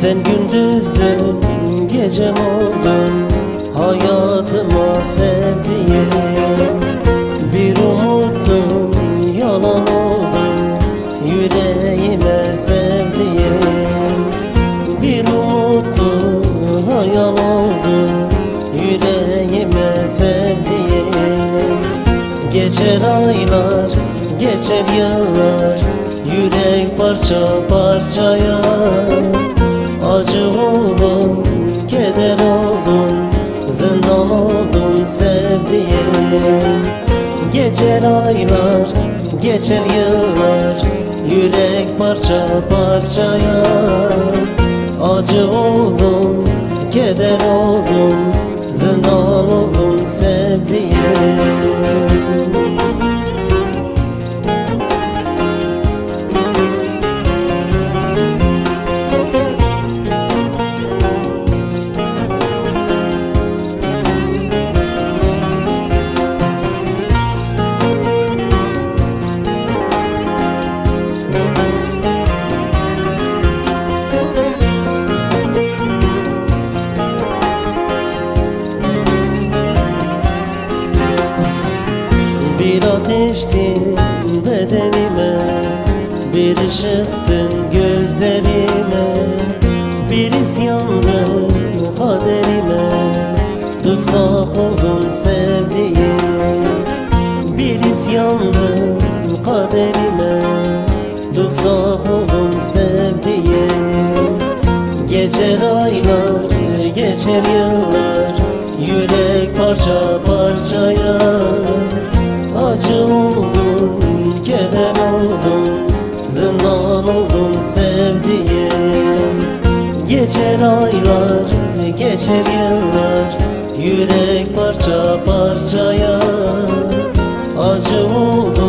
Sen gündüzdün gecem oldun Hayatıma sevdiğim Bir umuttum yalan oldun Yüreğime sevdiğim Bir umuttu hayal oldu Yüreğime sevdiğim Geçer aylar, geçer yıllar Yürek parça parçaya Acı oldun, keder oldun Zindan oldun sevdiğim. Geçer aylar, geçer yıllar Yürek parça parçaya. Acı oldun, keder oldun Zindan oldun sevdiğim Ateştin bedenime. Bir ışıktın gözlerime. Bir isyandın kaderime Tutsak oldun sevdiğim Bir isyandın kaderime Tutsak oldun sevdiğim Geçer aylar, geçer yıllar. Yürek parça parçaya Aşkından oldum sevdiğim. Geçer aylar, geçer yıllar Yürek parça parçaya. Acı oldu